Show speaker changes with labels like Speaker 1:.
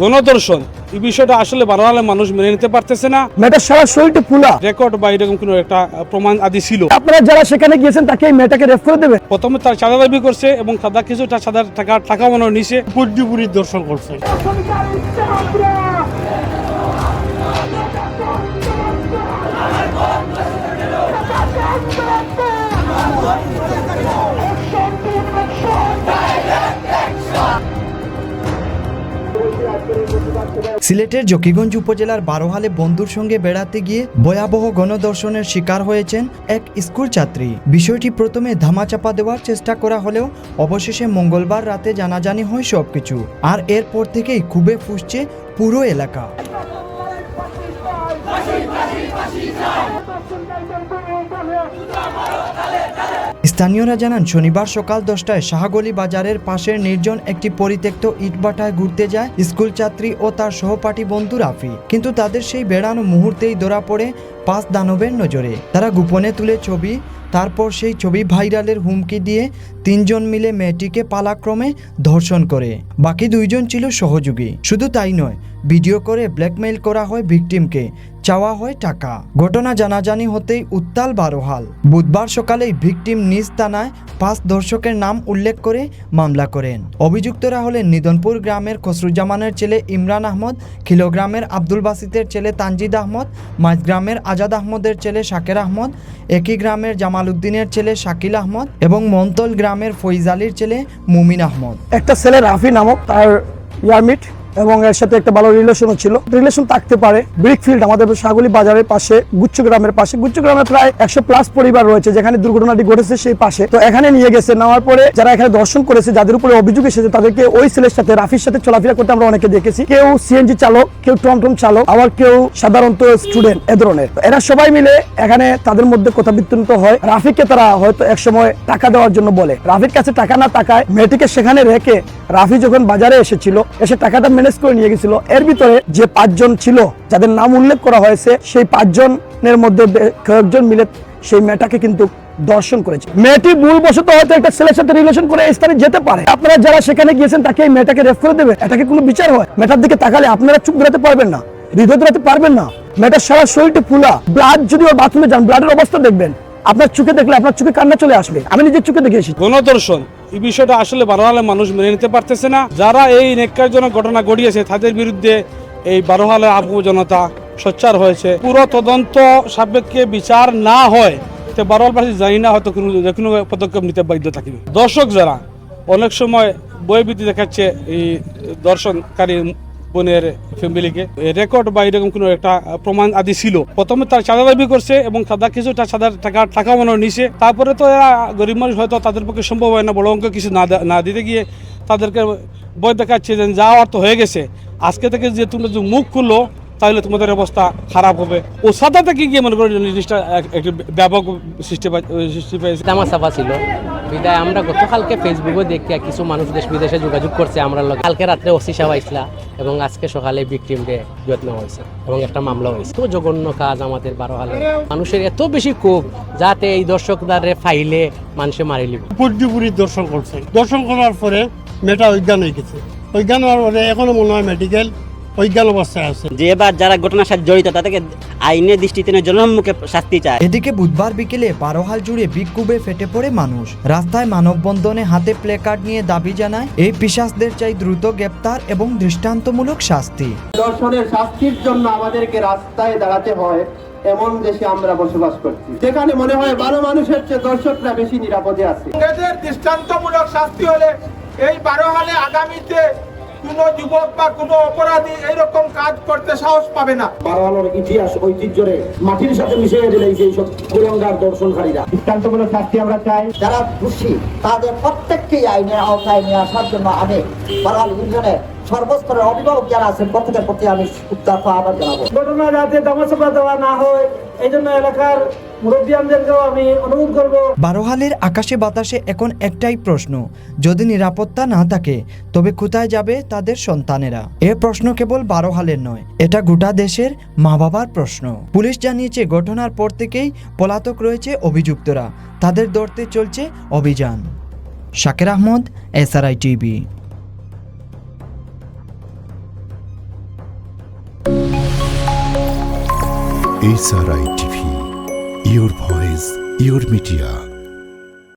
Speaker 1: গণদর্শন এই বিষয়টা আসলে বারোয়ালে মানুষ মেনে নিতে পারতেছে না।
Speaker 2: মেটার সারা শরীরটা ফুলা।
Speaker 1: রেকর্ড বা এরকম কোনো একটা প্রমাণ আদি ছিল।
Speaker 2: আপনারা যারা সেখানে গিয়েছেন তাকে এই মেয়েটাকে রেফ করে দেবে
Speaker 1: প্রথমে তার চাঁদা দাবি করছে এবং তাদের কিছুটা সাদা টাকা টাকা মনে নিছে।
Speaker 3: পর্যুপুরি দর্শন করছে।
Speaker 4: সিলেটের জকিগঞ্জ উপজেলার বারোহালে বন্ধুর সঙ্গে বেড়াতে গিয়ে ভয়াবহ গণদর্শনের শিকার হয়েছেন এক স্কুল ছাত্রী। বিষয়টি প্রথমে ধামাচাপা দেওয়ার চেষ্টা করা হলেও অবশেষে মঙ্গলবার রাতে জানাজানি হয় সবকিছু। আর এরপর থেকেই খুবই ফুসছে পুরো এলাকা। স্থানীয়রা জানান, শনিবার সকাল দশটায় শাহগলি বাজারের পাশের নির্জন একটি পরিত্যক্ত ইটবাটায় ঘুরতে যায় স্কুল ছাত্রী ও তার সহপাঠী বন্ধু রাফি। কিন্তু তাদের সেই বেড়ানো মুহূর্তেই ধরা পড়ে পাঁচ দানবের নজরে। তারা গোপনে তুলে ছবি, তারপর সেই ছবি ভাইরালের হুমকি দিয়ে তিনজন মিলে মেয়েটিকে পালাক্রমে ধর্ষণ করে। বাকি দুইজন ছিল সহযোগী। শুধু তাই নয়, ভিডিও করে ব্ল্যাকমেইল করা হয় ভিকটিমকে, চাওয়া হয় টাকা। ঘটনা জানাজানি হতেই উত্তাল বারোহাল। বুধবার সকালেই ভিকটিম নিজ থানায় পাঁচ দর্শকের নাম উল্লেখ করে মামলা করেন। অভিযুক্তরা হলেন নিদনপুর গ্রামের খসরুজ্জামানের ছেলে ইমরান আহমদ, খিলোগ্রামের আব্দুল বাসিতের ছেলে তানজিদ আহমদ, মাঝগ্রামের আজাদ আহমদের ছেলে শাকের আহমদ, একই গ্রামের জামাল উদ্দিনের ছেলে শাকিল আহমদ এবং মন্তল গ্রামের ফৈজ আলীর ছেলে মুমিন আহমদ।
Speaker 2: একটা ছেলে রাফি নামক তার ইয়ারমিট এবং এর সাথে একটা ভালো রিলেশনও ছিল। রিলেশন থাকতে পারে। ব্রিকফিল্ড আমাদের সাগলি বাজারের পাশে, গুচ্ছ গ্রামের পাশে। গুচ্ছ গ্রামের প্রায় একশো প্লাস পরিবার রয়েছে, যেখানে দুর্ঘটনাটি ঘটেছে সেই পাশে। তো এখানে নিয়ে গেছে, নেওয়ার পরে যারা এখানে দর্শন করেছে, যাদের উপরে অভিযোগ এসেছে, তাদেরকে ওই ছেলের সাথে, রাফির সাথে চলাফেরা করতে আমরা অনেকে দেখেছি। কেউ সিএনজি চালক, কেউ টমটম চালক, আবার কেউ সাধারণত স্টুডেন্ট এ ধরনের। এরা সবাই মিলে এখানে তাদের মধ্যে কথা বিতরিত হয়। রাফিকে তারা হয়তো একসময় টাকা দেওয়ার জন্য বলে। রাফির কাছে টাকা না টাকায় মেয়েটিকে সেখানে রেখে রাফি যখন বাজারে এসেছিল, এসে টাকাটা ম্যানেজ করে নিয়ে গেছিল। এর ভিতরে যে পাঁচজন ছিল, যাদের নাম উল্লেখ করা হয়েছে, সেই পাঁচজনের মধ্যে কয়েকজন মিলে সেই মেয়েটাকে কিন্তু দর্শন করেছে। মেয়েটি ভুলবশত হয়তো একটা ছেলের সাথে রিলেশন করে এই স্থানে যেতে পারে। আপনারা যারা সেখানে গিয়েছেন, তাকে এই মেয়েটাকে রেফ করে দেবে এটাকে কোনো বিচার হয়। মেয়েটার দিকে তাকালে আপনারা চুপ ধরাতে পারবেন না, হৃদয় ধরাতে পারবেন না। মেয়েটার সারা শরীরটি ফুলা। ব্লাড যদি ওর বাথরুমে যান ব্লাডের অবস্থা দেখবেন। আপনার চোখে দেখলে, আপনার চোখে কান্না চলে আসবে। আমি নিজের চোখে দেখে এসেছি।
Speaker 1: গণদর্শন এই বিষয়টা আসলে বারোহালে মানুষ মেনে নিতে পারতেছে না। যারা এই নেককারজনক ঘটনা ঘটিয়েছে, তাদের বিরুদ্ধে এই বারোহালে আবু জনতা সোচ্চার হয়েছে। পুরো তদন্ত সাপেক্ষে বিচার না হয়, তো জানি না হয়তো কোনো যে কোনো পদক্ষেপ নিতে বাধ্য থাকবে। দর্শক যারা, অনেক সময় বইবৃত্তি দেখাচ্ছে এই দর্শনকারী বোনের ফ্যামিলিকে। রেকর্ড বা এরকম কোনো একটা প্রমাণ আদি ছিল। প্রথমে তার চাঁদা দাবি করছে এবং সাদা কিছুটা সাদা টাকা টাকা মনে নিছে। তারপরে তো এরা গরিব মানুষ, হয়তো তাদের পক্ষে সম্ভব হয় না, বড় অঙ্ক কিছু না না দিতে গিয়ে তাদেরকে বই দেখাচ্ছে যে যাওয়ার তো হয়ে গেছে। আজকে থেকে যে তোমরা যে মুখ খুললো, তাহলে তোমাদের অবস্থা খারাপ হবে। ও সাদা থেকে গিয়ে মনে করো জিনিসটা একটি ব্যাপক সৃষ্টি সৃষ্টি পেয়েছে।
Speaker 5: সাফা ছিল। বিদায় আমরা গতকালকে ফেসবুকে দেখি কিছু মানুষ দেশ বিদেশে যোগাযোগ করছে আমরা লগে। কালকে রাত্রে ওসি সাহেব আইসলা এবং আজকে সকালে বিক্রিম ডে যত্ন হয়েছে এবং একটা মামলা হয়েছে। তো জঘন্য কাজ আমাদের বারো হালে। মানুষের এত বেশি ক্ষোভ যাতে এই দর্শকদারে ফাইলে মানুষে মারি লিব
Speaker 3: পর্যুপুরি দর্শন করছে। দর্শন করার পরে মেয়েটা অজ্ঞান হয়ে গেছে। অজ্ঞান হওয়ার পরে এখনও মনে হয় মেডিকেল অজ্ঞান অবস্থায় আছে।
Speaker 6: যে এবার যারা ঘটনার সাথে জড়িত তাদেরকে আইনের দৃষ্টিতে জনসম্মুখে শাস্তি চায়।
Speaker 4: এদিকে বুধবার বিকেলে বারোহাল জুড়ে বিক্ষোভে ফেটে পড়ে মানুষ। রাস্তায় মানববন্ধনে হাতে প্লেকার্ড নিয়ে দাবি জানায় এই পিশাচদের চাই দ্রুত গ্রেপ্তার এবং দৃষ্টান্তমূলক শাস্তি।
Speaker 7: দর্শনের শাস্তির জন্য আমাদেরকে রাস্তায় দাঁড়াতে হয় এমন দেশে আমরা বসবাস করছি। যেখানে মনে হয় ভালো মানুষের চেয়ে দর্শকরা বেশি নিরাপদে আছে।
Speaker 8: দৃষ্টান্তমূলক শাস্তি হলে এই বারো হালে আগামীতে কোনো যুবক বা কোনো অপরাধী এইরকম কাজ করতে সাহস পাবে না।
Speaker 9: ইতিহাস ঐতিহ্যরে মাটির সাথে মিশিয়ে দিলে এই সব কুলঙ্গার দর্শনকারীরা।
Speaker 7: দৃষ্টান্তমূলক শাস্তি আমরা চাই।
Speaker 10: যারা দোষী তাদের প্রত্যেককেই আইনের আওতায় নিয়ে আসার জন্য আমি ইউনিয়নের সর্বস্তরের অভিভাবক যারা আছেন প্রত্যেকের প্রতি আমি উত্তাপ আহ্বান জানাব।
Speaker 2: ঘটনা যাতে দামাচাপা দেওয়া না হয় এই জন্য এলাকার
Speaker 4: বারোহালের আকাশে বাতাসে এখন একটাই প্রশ্ন যদি নিরাপত্তা না থাকে তবে কোথায় যাবে তাদের সন্তানেরা? এ প্রশ্ন কেবল বারোহালের নয় এটা গোটা দেশের মা বাবার প্রশ্ন। পুলিশ জানিয়েছে ঘটনার পর থেকেই পলাতক রয়েছে অভিযুক্তরা। তাদের ধরতে চলছে অভিযান। Shaker Ahmed SRI TV.
Speaker 11: SRI TV. Your voice your media.